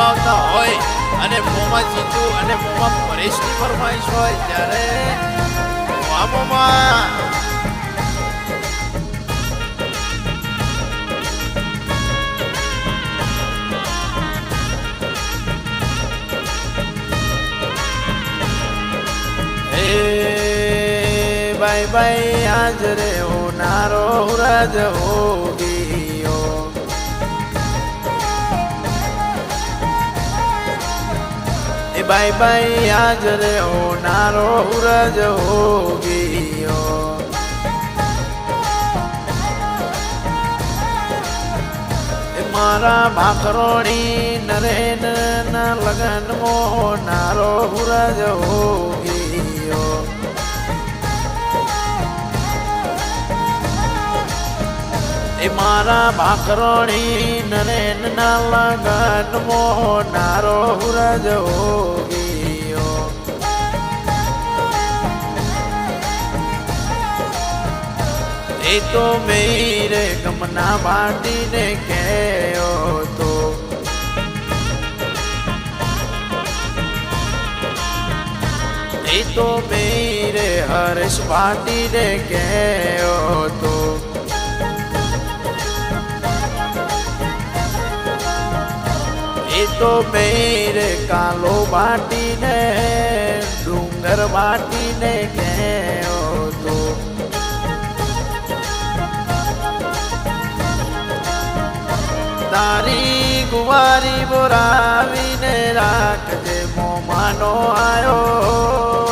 લાવતા હોય અને મોમાં જીતુ અને મોમાં પરેશની ફરમાઈશ હોય ત્યારે ભાઈ બાય આજ રે નારો રાજ હોગીયો એ ભાઈ ભાઈ, આજ રે નારો રાજ હોગીયો એ મારા ભાખરોણી નરેન ના લગન મો નારો રાજ હોગીયો મારા ભાખરોણી નરેન ના લગન મો નારો હુરજ હોગીયો એ તો મેરે ગમના બાટીને કહેયો તો એ તો મેરે હર્ષ બાટીને કહેયો તો તો મેર કાલો બાટીને ડુંગર બાટીને ગયો તો. તારી કુવારી બોરાવીને રાખજે મોમાનો આયો.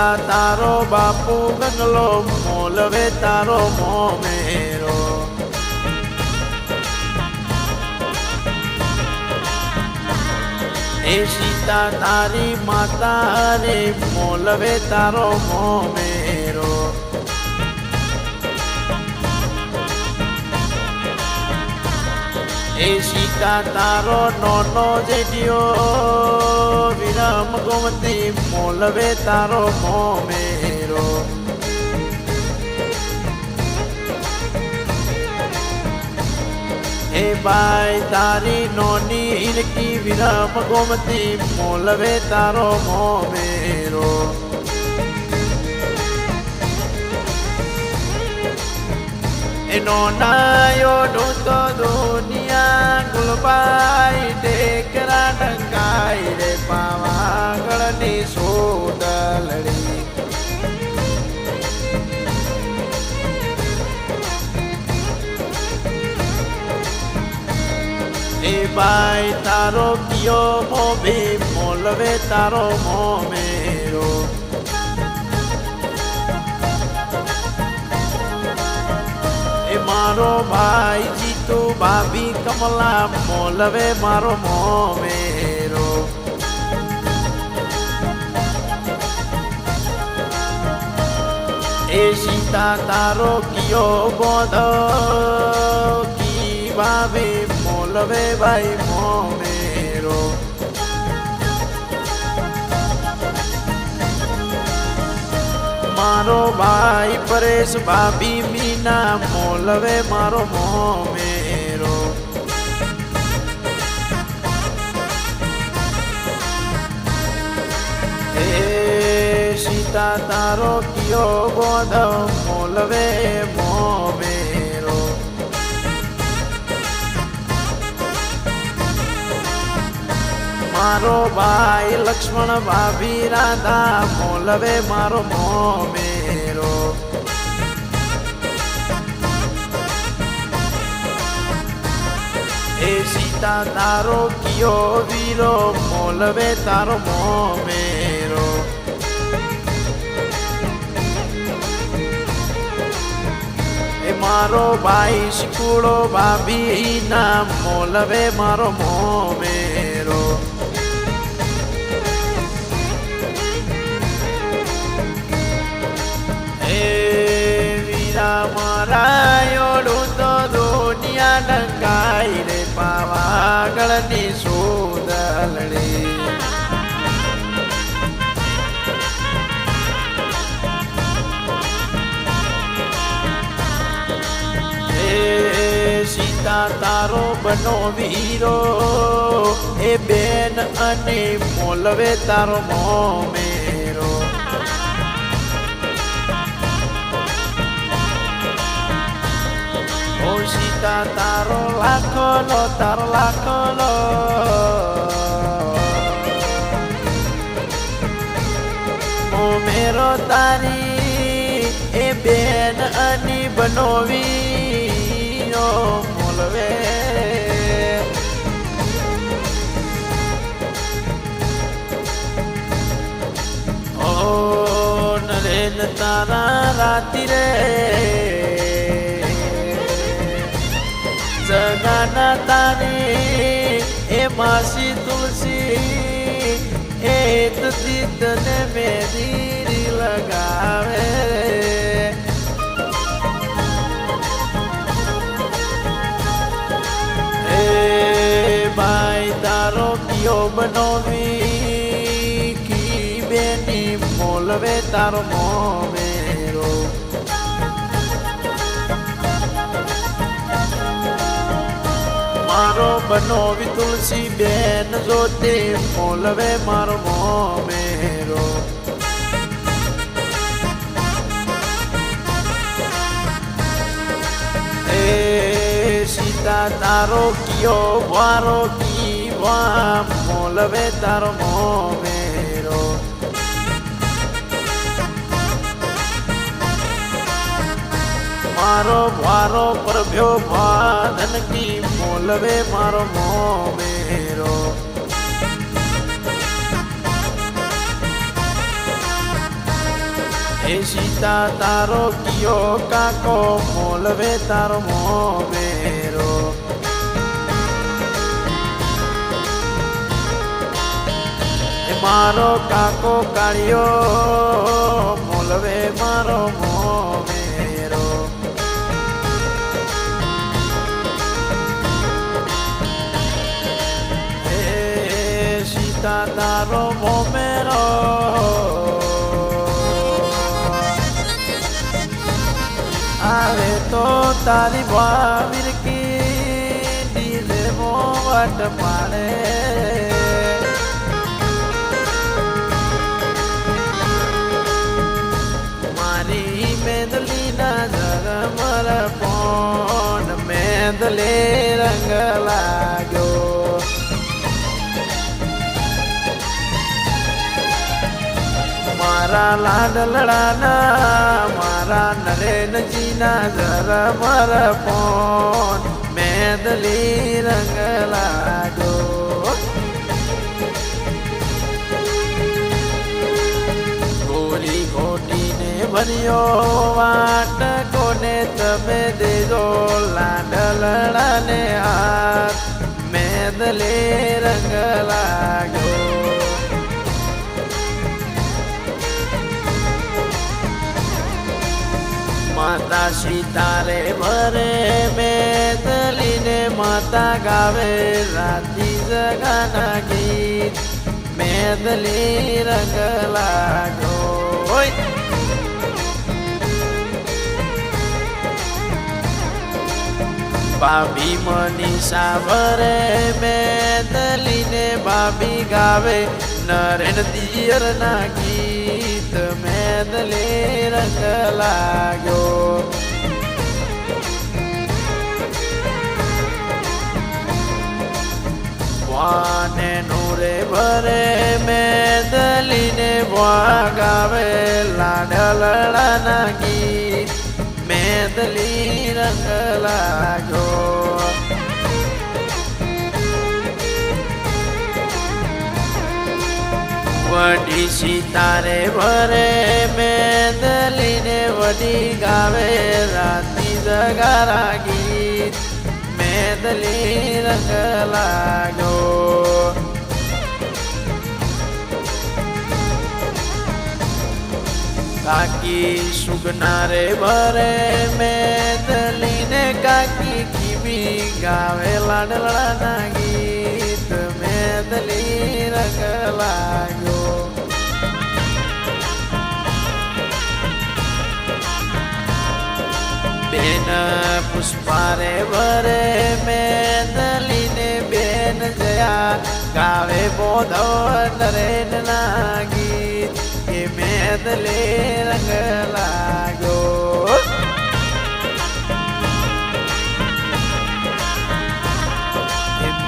સીતા તારો બાપુ ગંગલો મોલવે તારો મોમેરો. એ સીતા તારી માતા રે મોલવે તારો મોમેરો. એ સીતા તારો નોનો જેડિયો વિરમ ગોમતી મોલવે તારો મોમેરો હે ભાઈ, તારી નોની હિલકી વિરામ ગોમતી મોલવે તારો મોમેરો એનો નાયો ડૂતો દુનિયા ગુલબાઈ ટેકરા રે પાવાગળની સોડલડી એ બાઈ તારો કિયો મોભે મોલવે તારો મોમેરો. એ મારો ભાઈ જીતુ ભાભી, કમલા મોલવે મારો મોમેરો એ સીતા તારો કિયો બોધ? કી ભાભે મોલવે ભાઈ મોમેરો? મારો ભાઈ પરેશ ભાભી મીના મોલવે મારો મોમેરો. સીતા તારો કયો બોધ મોલવે મોબેરો મારો ભાઈ લક્ષ્મણ ભાભી રાધા મોલવે મારો મોમેરો એ સીતા તારો કયો વીરો મોલવે તારો મોમેરો મારો ભાઈ શીકુડો ભાભી ના મોલવે મારો મોમેરો. હે વીરા મારા યોડું તો દુનિયા ડંગાઈ રે પાવાગળની સોદલડી. સીતા તારો બનો વીરો. એ બેન અને મોલવે તારો મોમેરો ઓ સીતા, તારો લાખલો તારો લાખલો મોમેરો તારી, એ બેન અને બનોવી ઓ ઓ નરેન તારા રાતી રે જગાના તારે એ માસી તુલસી એ તીત તને મેરી તારો કયો બનોવી. કી બેની મોલવે તારો મોમેરો. મારો બનોવી તુલસી બેન જોતે મોલવે મારો મોમેરો. એ સીતા તારો કિયો, વારો કી વા મોલવે તારો મોમેરો મારો વારો પ્રભ્યો ભાધન કી મોલવે મારો મોમેરો એ સીતા તારો કિયો કાકો મોલવે તારો મોમેરો મારો કાકો કાળિયો, મોલવે મારો મોમેરો. હે સીતા તારો મોમેરો. આવે તો તારી ભાવિર કી દિલ મો વટ પાડે. મેદલે રંગ લાગ્યો મારા લાડલડાના મારા નરેનજીના જરા મારા ફોન. મેદલી રંગ લાગ્યો ગોરી ખોટીને બન્યો વાટ કોને તમે દેજો લાડલડાને હાથ મેદલે રંગ લાગ્યો. માતા સીતારે ભરે મેદલીને માતા ગાવે રાતી જગાના ગીત. મેદલી રંગ લાગો ભાભી મનીષા ભરે મેદલીને ભાભી ગાવે. નરેન દિયર ના ગીત મેદલે રંગ લાગ્યો. વાને નૂરે ભરે, મેદલીને વાગાવે લાડલડાના ગીત મેદલી રંગ લાગો વડી સીતારે ભરે મેદલીને વડી ગાવે રાતી જગારા ગીત મેદલી રંગ લાગ્યો કાકી સુગના રે ભરે મેદલીને કાકી કીવી ગાવે લાડલાના ગીત મેદલી રંગ લાગ્યો. બેન પુષ્પારે ભરે મેદલીને બેન જયા, ગાવે બોધો નરેન ના ગીત. કે મેદલે રંગ લાગ્યો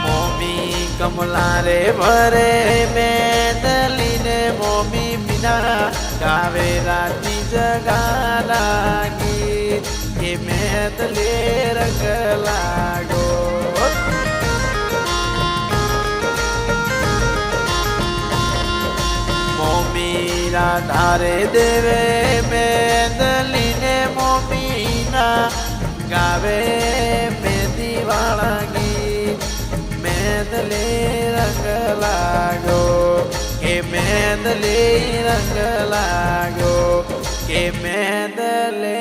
મોમી કમલા રે ભરે મેદલીને મોમી બિના ગાવે રાતી જગાના ગીત કે મેદલે રંગ લાગો મોમી રાધારે દેવે, મેદલીને મોમીના ગાવે, મેદી વાળા ગીત મેદલે રંગ લાગો કે મેદલે રંગ લાગો કે મેદલે